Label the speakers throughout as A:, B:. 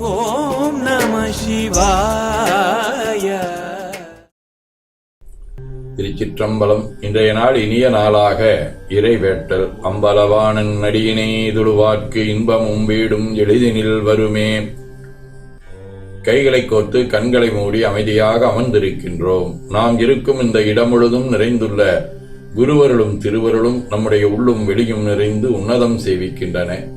A: ஓம் நம சிவாய.
B: திருச்சிற்றம்பலம் இன்றைய நாள் இனிய நாளாக இறைவேட்டல் அம்பலவானன் நடியினை துழுவார்க்கு இன்பமும் வீடும் எளிதினில் வருமே. கைகளை கோர்த்து கண்களை மூடி அமைதியாக அமர்ந்திருக்கின்றோம். நாம் இருக்கும் இந்த இடம் முழுதும் நிறைந்துள்ள குருவருளும் திருவருளும் நம்முடைய உள்ளும் வெளியும் நிறைந்து உன்னதம் சேவிக்கின்றன.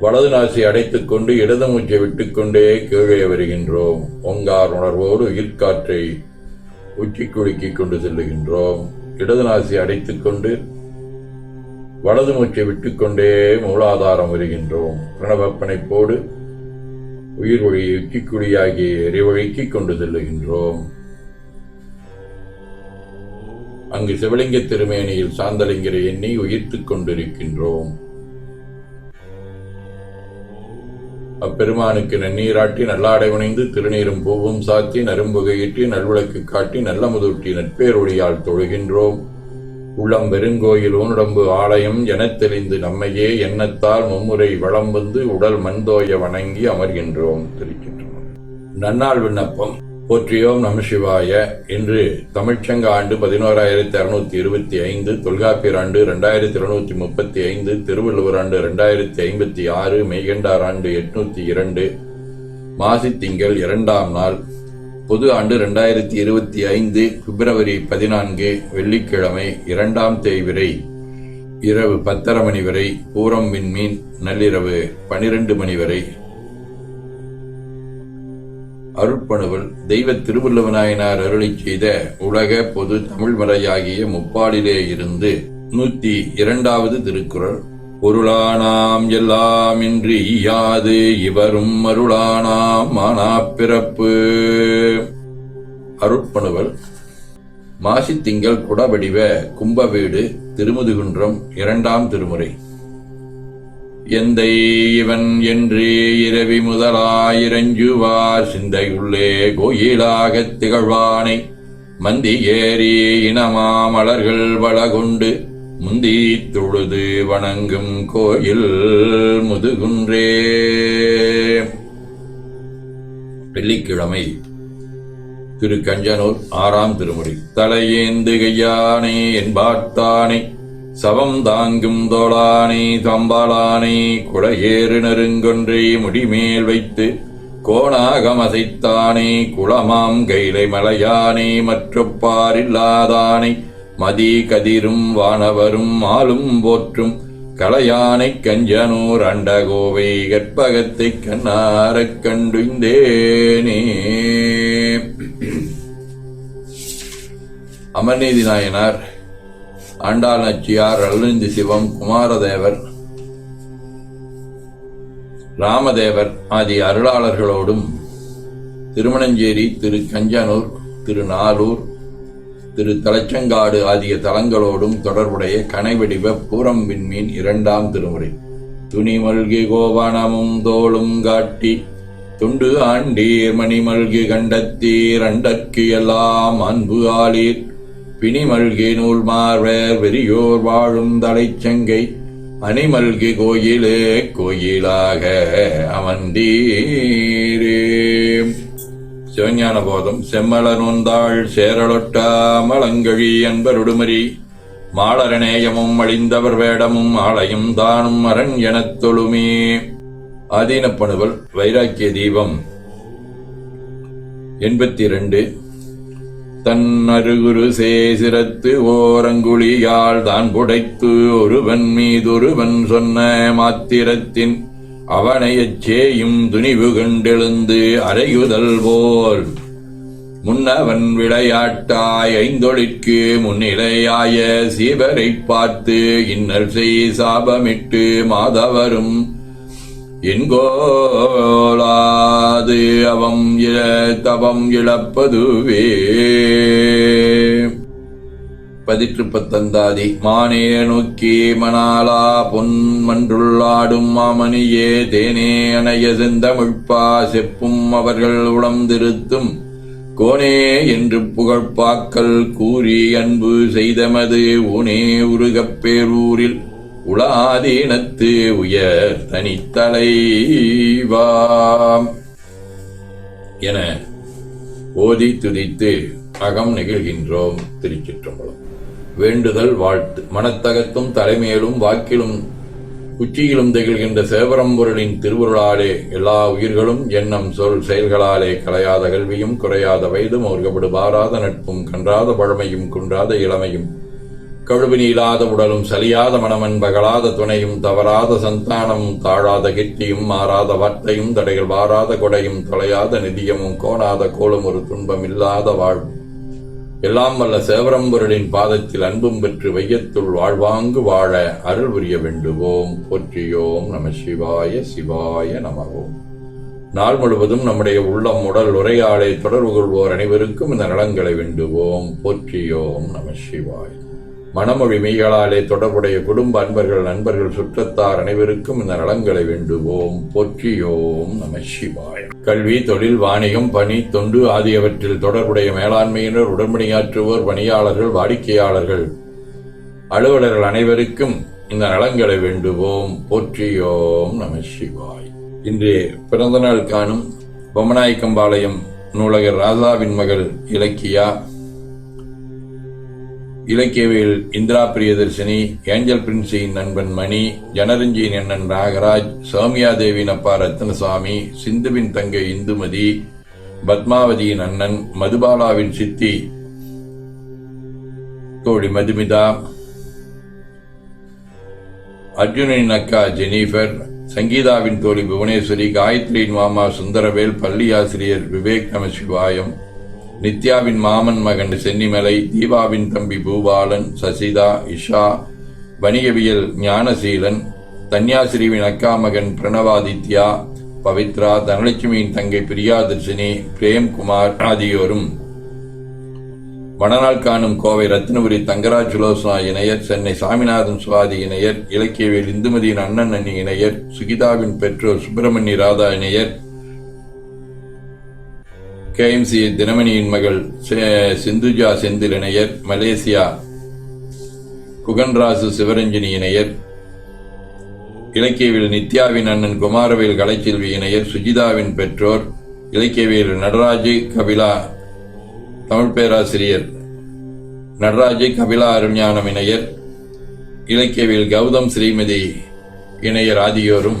B: வலது நாசி அடைத்துக் கொண்டு இடது மூச்சை விட்டுக்கொண்டே கீழே வருகின்றோம். ஒங்கார் உணர்வோடு உயிர்காற்றை உச்சி குலுக்கிக் கொண்டு செல்லுகின்றோம். இடது நாசி அடைத்துக் கொண்டு வலது மூச்சை விட்டுக்கொண்டே மூலாதாரம் வருகின்றோம். பிரணவப்பனைப்போடு உயிர் வழியை உச்சிக்குழியாகிய எரிவழிக்கு கொண்டு செல்லுகின்றோம். அங்கு சிவலிங்க திருமேனியில் சாந்தலிங்கரை எண்ணி உயிர்த்துக் கொண்டிருக்கின்றோம். அப்பெருமானுக்கு நன்னீராட்டி நல்லாடை உணைந்து திருநீரும் பூவும் சாத்தி நரும்புகையிட்டு நல்விளக்கு காட்டி நல்ல முதுட்டி நட்பேரொழியால் தொழுகின்றோம். உள்ளம் பெருங்கோயில் ஊனுடம்பு ஆலயம் எனத் தெளிந்து நம்மையே எண்ணத்தால் மும்முறை வளம் வந்து உடல் மண்தோய வணங்கி அமர்கின்றோம். திருச்சிற்றம்பலம் நன்னாள் விண்ணப்பம். போற்றியோம் நம சிவாய. இன்று தமிழ்ச்சங்க ஆண்டு பதினோராயிரத்தி அறுநூத்தி இருபத்தி ஐந்து தொல்காப்பியர் ஆண்டு ரெண்டாயிரத்தி இருநூத்தி முப்பத்தி ஐந்து திருவள்ளுவர் ஆண்டு ரெண்டாயிரத்தி ஐம்பத்தி ஆறு மெய்கண்டார் ஆண்டு எட்நூத்தி இரண்டு மாசி திங்கள் இரண்டாம் நாள் பொது ஆண்டு ரெண்டாயிரத்தி இருபத்தி ஐந்து பிப்ரவரி பதினான்கு வெள்ளிக்கிழமை இரண்டாம் தேய்விரை இரவு பத்தரை மணி வரை பூரம் விண்மீன் நள்ளிரவு பனிரெண்டு மணி வரை அருட்பணுவல் தெய்வ திருவள்ளுவநாயனார் அருளை செய்த உலக பொது தமிழ் மறையாகிய முப்பாடிலே இருந்து நூத்தி இரண்டாவது திருக்குறள். பொருளானாம் எல்லாம் இன்றி ஈயாது இவரும் அருளானாம் மானா பிறப்பு. அருட்பணுவல் மாசி திங்கள் குடவடிவ கும்பவீடு திருமுதுகுன்றம் இரண்டாம் திருமுறை. எந்தை இவன் என்று இரவி முதலாயிரஞ்சுவார் சிந்தையுள்ளே கோயிலாகத் திகழ்வானை. மந்தி ஏறி இனமா மலர்கள் வளகொண்டு முந்தி தொழுது வணங்கும் கோயில் முதுகுன்றே. வெள்ளிக்கிழமை திரு கஞ்சனூர் ஆறாம் திருமுறை. தலையேந்து கையானே என்பார்த்தானே. சவம் தாங்கும் தோளானை தம்பாளானை குடையேறு நெருங்கொன்றை முடிமேல் வைத்து கோணாகமசைத்தானே குளமாம் கைலை மலையானே மற்றொப்பாரில்லாதானை மதி கதிரும் வானவரும் ஆளும் போற்றும் கலையானை கஞ்சனூர் அண்டகோவை கற்பகத்தைக் கண்ணாரக் கண்டுந்தேனே அமர்நீதி நாயனார் ஆண்டாள் நச்சியார் சிவம் குமாரதேவர் ராமதேவர் ஆகிய அருளாளர்களோடும் திருமணஞ்சேரி திரு கஞ்சனூர் திரு நாலூர் திரு தலச்சங்காடு ஆகிய தலங்களோடும் தொடர்புடைய கனைவடிவ பூரம் விண்மீன் இரண்டாம் திருமுறை. துணி மல்கி கோபானமும் தோளும் காட்டி துண்டு ஆண்டீர் மணிமல்கி கண்டத்தீர் அண்டற்கு எல்லாம் அன்பு ஆளீர். பிணிமல்கி நூல் மார்வர் வெறியோர் வாழும் தலைச்சங்கை அணிமல்கி கோயிலே கோயிலாக அமர்ந்தீரே. சிவஞான போதம் செம்மல நோந்தாள் சேரலொட்டா மலங்கழி அன்பருடுமரி மாளரநேயமும் அழிந்தவர் வேடமும் ஆலயம் தானும் அரண் எனத் தொழுமே. ஆதீனப்பணுவல் வைராக்கிய தீபம் எண்பத்தி ரெண்டு. தன் அருகுரு சேசிரத்து ஓரங்குழியால் தான் புடைத்து ஒருவன் மீதொருவன் சொன்ன மாத்திரத்தின் அவனையச் சேயும் துணிவு கண்டெழுந்து அறையுதல் போல். முன்னவன் விளையாட்டாய் ஐந்தொழிற்கு முன்னிலையாய சீவரை பார்த்து இன்னல் செய் சாபமிட்டு மாதவரும் என்கோலாது அவம் இழ தவம் இழப்பதுவே. பதிற்று பத்தந்தாதி மானே நோக்கி மணாலா பொன் மன்றுள்ளாடும் மாமணியே தேனே அணைய செந்தமிழ்ப்பா செப்பும் அவர்கள் உளம் திருத்தும் கோனே என்று புகழ்பாக்கள் கூறி அன்பு செய்தமது ஊனே உருகப்பேரூரில் உளாதீனத்து உலாதீனத்து உயர் தனித்தலைவாம். என ஓதி துதித்து அகம் நெகிழ்கின்றோம் திருச்சிற்றம்பலம். வேண்டுதல் வாழ்த்து. மனத்தகத்தும் தலைமையிலும் வாக்கிலும் உச்சியிலும் திகழ்கின்ற சேவரம்பொருளின் திருவுருளாலே எல்லா உயிர்களும் எண்ணம் சொல் செயல்களாலே கலையாத கல்வியும் குறையாத வயதும் அவர்கபடு பாராத நட்பும் கன்றாத பழமையும் குன்றாத இளமையும் கழுவினி இல்லாத உடலும் சலியாத மனமன் பகலாத துணையும் தவறாத சந்தானமும் தாழாத கிட்டியும் மாறாத வார்த்தையும் தடைகள் வாராத கொடையும் தொலையாத நிதியமும் கோணாத கோலும் ஒரு துன்பம் இல்லாத வாழ்வும் எல்லாம் வல்ல சேவரம்பொருளின் பாதத்தில் அன்பும் பெற்று வையத்துள் வாழ்வாங்கு வாழ அருள் புரிய வேண்டுவோம். போற்றியோம் நம சிவாய சிவாய நமவோம் நாள் முழுவதும் நம்முடைய உள்ளம் உடல் உரையாடை தொடர்பு கொள்வோர் அனைவருக்கும் இந்த நலங்களை வேண்டுவோம். போற்றியோம் நம சிவாய. மனமொழி மெய்களாலே தொடர்புடைய குடும்ப அன்பர்கள் நண்பர்கள் சுற்றத்தார் அனைவருக்கும் இந்த நலங்களை வேண்டுவோம். போற்றியோம் நம சிவாய். கல்வி தொழில் வாணிகம் பணி தொண்டு ஆகியவற்றில் தொடர்புடைய மேலாண்மையினர் உடன்பணியாற்றுவோர் பணியாளர்கள் வாடிக்கையாளர்கள் அலுவலர்கள் அனைவருக்கும் இந்த நலங்களை வேண்டுவோம். போற்றியோம் நம சிவாய். இன்று பிறந்தநாள் காணும் பொம்மநாயக்கம்பாளையம் நூலகர் ராதாவின் மகள் இலக்கியா இலக்கியவியல் இந்திரா பிரியதர்ஷினி ஏஞ்சல் பிரின்சியின் நண்பன் மணி ஜனரஞ்சியின் அண்ணன் நாகராஜ் சௌமியா தேவியின் அப்பா ரத்னசாமி சிந்துவின் தங்கை இந்துமதி பத்மாவதியின் அண்ணன் மதுபாலாவின் சித்தி தோழி மதுமிதா அர்ஜுனின் அக்கா ஜெனீஃபர் சங்கீதாவின் தோழி புவனேஸ்வரி காயத்ரியின் மாமா சுந்தரவேல் பள்ளி ஆசிரியர் விவேக் நமசிவாயம் நித்யாவின் மாமன் மகன் சென்னிமலை தீபாவின் தம்பி பூபாலன் சசிதா இஷா வணிகவியல் ஞானசீலன் தன்யாசிரிவின் அக்கா மகன் பிரணவாதித்யா பவித்ரா தனலட்சுமியின் தங்கை பிரியாதர்ஷினி பிரேம்குமார் ஆகியோரும். வடநாள் காணும் கோவை ரத்னபுரி தங்கராஜ் சுலோசனா இணையர் சென்னை சாமிநாதன் சுவாதி இணையர் இலக்கியவியல் இந்துமதியின் அண்ணன் அண்ணி இணையர் சுகிதாவின் பெற்றோர் சுப்பிரமணிய ராதா இணையர் கேஎம்சி தினமணியின் மகள் செ- சிந்துஜா செந்தில் இணையர் மலேசியா குகன்ராசு சிவரஞ்சனி இணையர் இலக்கியவில் நித்யாவின் அண்ணன் குமாரவேல் கலைச்செல்வி இணையர் சுஜிதாவின் பெற்றோர் இலக்கியவியல் நடராஜு கபிலா தமிழ் பேராசிரியர் நடராஜு கபிலா அருஞானம் இணையர் இலக்கியவியல் கௌதம் ஸ்ரீமதி இணையர் ஆகியோரும்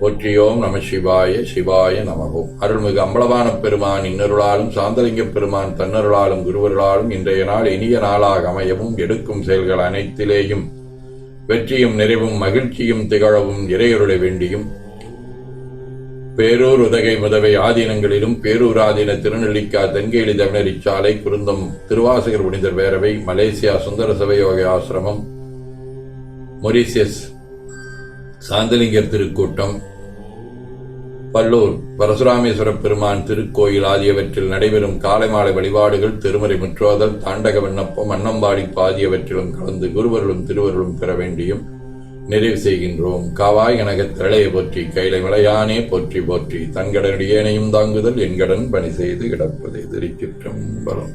B: போற்றியோம் நம சிவாய சிவாய நமகோம் அருள்மிகு அம்பலவான பெருமான் இன்னருளாலும் சாந்தலிங்க பெருமான் தன்னருளாலும் குருவருளாலும் இன்றைய நாள் இனிய நாளாக அமையவும் எடுக்கும் செயல்கள் அனைத்திலேயும் வெற்றியும் நிறைவும் மகிழ்ச்சியும் திகழவும் இறையருளை வேண்டியும். பேரூர் உதகை முதவை ஆதீனங்களிலும் பேரூராதீன திருநெல்லிக்கா தென்கேலி தமிழரிச்சாலை குருந்தம் திருவாசகர் புனிதர் பேரவை மலேசியா சுந்தர சபையோக ஆசிரமம் மொரீசியஸ் சாந்தலிங்கர் திருக்கூட்டம். பல்லூர் பரசுராமேஸ்வர பெருமான் திருக்கோயில் ஆகியவற்றில் நடைபெறும் காலை மாலை வழிபாடுகள் திருமறை முற்றோதல் தாண்டக விண்ணப்பம் அன்னம்பாடி ஆகியவற்றிலும் கலந்து குருவர்களும் திருவருளும் பெற வேண்டியும் நிறைவு செய்கின்றோம். காவாய் எனக திரளைய போற்றி கைலை மலையானே போற்றி போற்றி தன்கடனுடையேனையும் தாங்குதல் என்கடன் பணி செய்து கிடப்பதே திருச்சிற்றம்பலம்